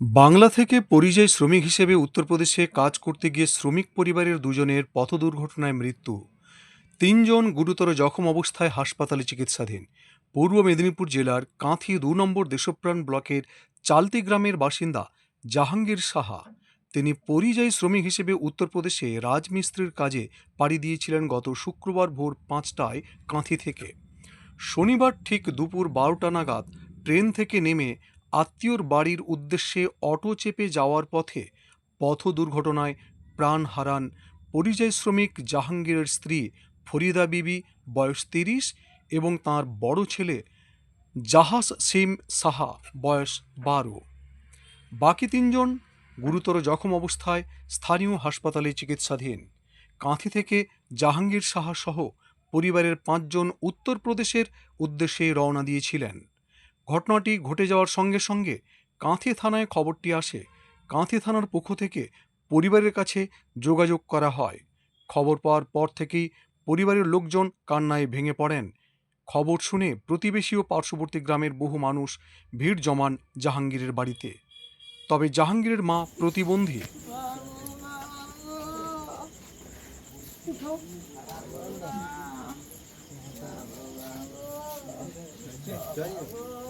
বাংলা থেকে পরিযায়ী শ্রমিক হিসেবে উত্তরপ্রদেশে কাজ করতে গিয়ে শ্রমিক পরিবারের দুজনের পথ দুর্ঘটনায় মৃত্যু। তিনজন গুরুতর জখম অবস্থায় হাসপাতালে চিকিৎসাধীন। পূর্ব মেদিনীপুর জেলার কাঁথি দু নম্বর দেশপ্রাণ ব্লকের চালতি গ্রামের বাসিন্দা জাহাঙ্গীর সাহা। তিনি পরিযায়ী শ্রমিক হিসেবে উত্তরপ্রদেশে রাজমিস্ত্রির কাজে পাড়ি দিয়েছিলেন গত শুক্রবার ভোর পাঁচটায় কাঁথি থেকে। শনিবার ঠিক দুপুর বারোটা নাগাদ ট্রেন থেকে নেমে আত্মীয়র বাড়ির উদ্দেশ্যে অটো চেপে যাওয়ার পথে পথ দুর্ঘটনায় প্রাণ হারান পরিযায়ী শ্রমিক জাহাঙ্গীরের স্ত্রী ফরিদা বিবি, বয়স তিরিশ, এবং তার বড় ছেলে জাহাস সিম সাহা, বয়স বারো। বাকি তিনজন গুরুতর জখম অবস্থায় স্থানীয় হাসপাতালে চিকিৎসাধীন। কাঁথি থেকে জাহাঙ্গীর সাহা সহ পরিবারের পাঁচজন উত্তরপ্রদেশের উদ্দেশ্যে রওনা দিয়েছিলেন। ঘটনাটি ঘটে যাওয়ার সঙ্গে সঙ্গে কাঁথি থানায় খবরটি আসে। কাঁথি থানার পক্ষ থেকে পরিবারের কাছে যোগাযোগ করা হয়। খবর পাওয়ার পর থেকেই পরিবারের লোকজন কান্নায় ভেঙে পড়েন। খবর শুনে প্রতিবেশী ও পার্শ্ববর্তী গ্রামের বহু মানুষ ভিড় জমান জাহাঙ্গীরের বাড়িতে। তবে জাহাঙ্গীরের মা প্রতিবন্ধী। দাও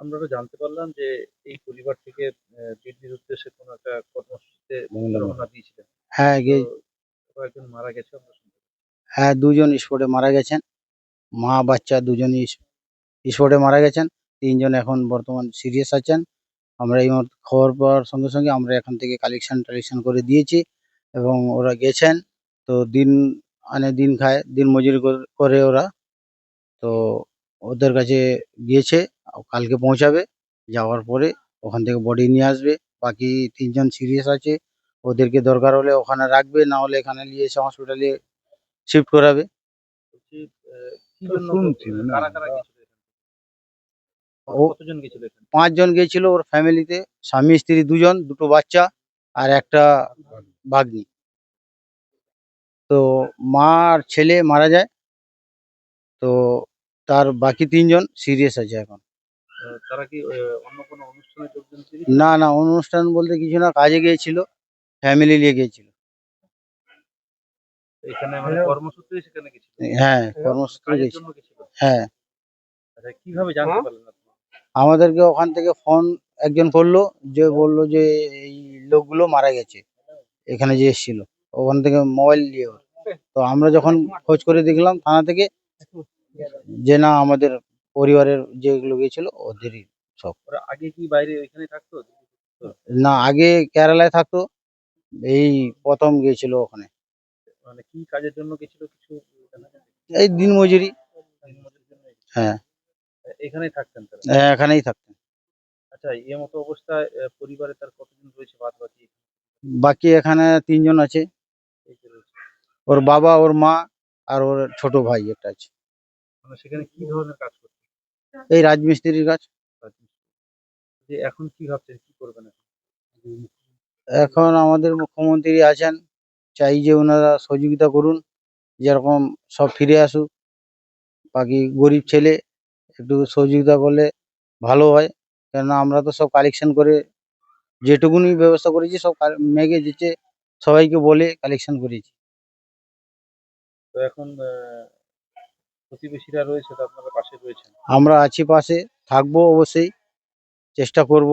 আমরা তো জানতে পারলাম যে এই পরিবার থেকে দিল্লির উদ্দেশ্যে কোনো একটা কর্মসূচিতে রওনা দিয়েছিলেন। হ্যাঁ গে কয়েকজন মারা গেছে আমরা শুনতে হ্যাঁ দুজন স্পটে মারা গেছেন। মা বাচ্চা দুজনই স্পটে মারা গেছেন। তিনজন এখন বর্তমান সিরিয়াস আছেন। আমরা এই মুহূর্তে খবর পাওয়ার সঙ্গে সঙ্গে আমরা এখান থেকে কালেকশন টালেকশন করে দিয়েছি এবং ওরা গেছেন। তো দিন আনে দিন খায় দিন মজুরি করে ওরা। তো ওদের কাছে গিয়েছে। কালকে পৌঁছাবে। যাওয়ার পরে ওখান থেকে বডি নিয়ে আসবে। বাকি তিনজন সিরিয়াস আছে। ওদেরকে দরকার হলে ওখানে রাখবে না হলে এখানে নিয়ে এসে হসপিটালে শিফট করাবে। গেছিল গেছিল পাঁচজন গিয়েছিল ওর ফ্যামিলিতে স্বামী স্ত্রী দুজন দুটো বাচ্চা আর একটা ভাগ্নি। তো মা আর ছেলে মারা যায়। তো তার বাকি তিনজন সিরিয়াস আছে এখন। তারা কি অন্য কোনো অনুষ্ঠানে যোগদান ছিল না না অনুষ্ঠান বলতে কিছু না কাজে গিয়েছিল ফ্যামিলি নিয়ে গিয়েছিল। এখানে মানে কর্মসূত্রে সেখানে গেছিল হ্যাঁ কর্মসূত্রে গেছিল হ্যাঁ। আচ্ছা কীভাবে জানতে পারলেন আপনি? আমাদেরকে ওখান থেকে ফোন একজন করল যে বলল যে এই লোকগুলো মারা গেছে এখানে যে এসেছিল। ওখান থেকে মোবাইল ওর। তো আমরা যখন খোঁজ করে দেখলাম থানা থেকে যে না আমাদের পরিবারের যেগুলো গিয়েছিল ওদেরই ওরা আগে কি বাইরে ওইখানে থাকতো? না আগে কেরালায় থাকতো এই প্রথম গিয়েছিল ওখানে। মানে কি কাজের জন্য গেছিল কিছু জানা? এই দিন মজুরি। দিনমজুরির জন্য গেছিল। হ্যাঁ। এখানেই থাকতেন তারা হ্যাঁ, এখানেই থাকতেন। আচ্ছা এই মতো অবস্থায় আহ, পরিবারে তার কতজন রয়েছে বাদ বাকি? বাকি এখানে তিনজন আছে। এই যে রয়েছে। ওর বাবা ওর মা আর ওর ছোট ভাই একটা আছে। মানে সেখানে কি ধরনের কাজ করছে এই রাজমিস্ত্রির কাজ। যে এখন কি ভাবছেন? কি করবেন এখন? এখন আমাদের মুখ্যমন্ত্রী আছেন চাই যে ওনারা সহযোগিতা করুন যেরকম সব ফিরে আসুক। বাকি গরিব ছেলে একটু সহযোগিতা করলে ভালো হয়। কেননা আমরা তো সব কালেকশন করে যেটুকুনি ব্যবস্থা করেছি সব মেঘে দিচ্ছে সবাইকে বলে কালেকশন করেছি। তো এখন প্রতিবেশীরা রয়েছে আপনারা পাশে রয়েছেন? আমরা আছি পাশে থাকব অবশ্যই চেষ্টা করব।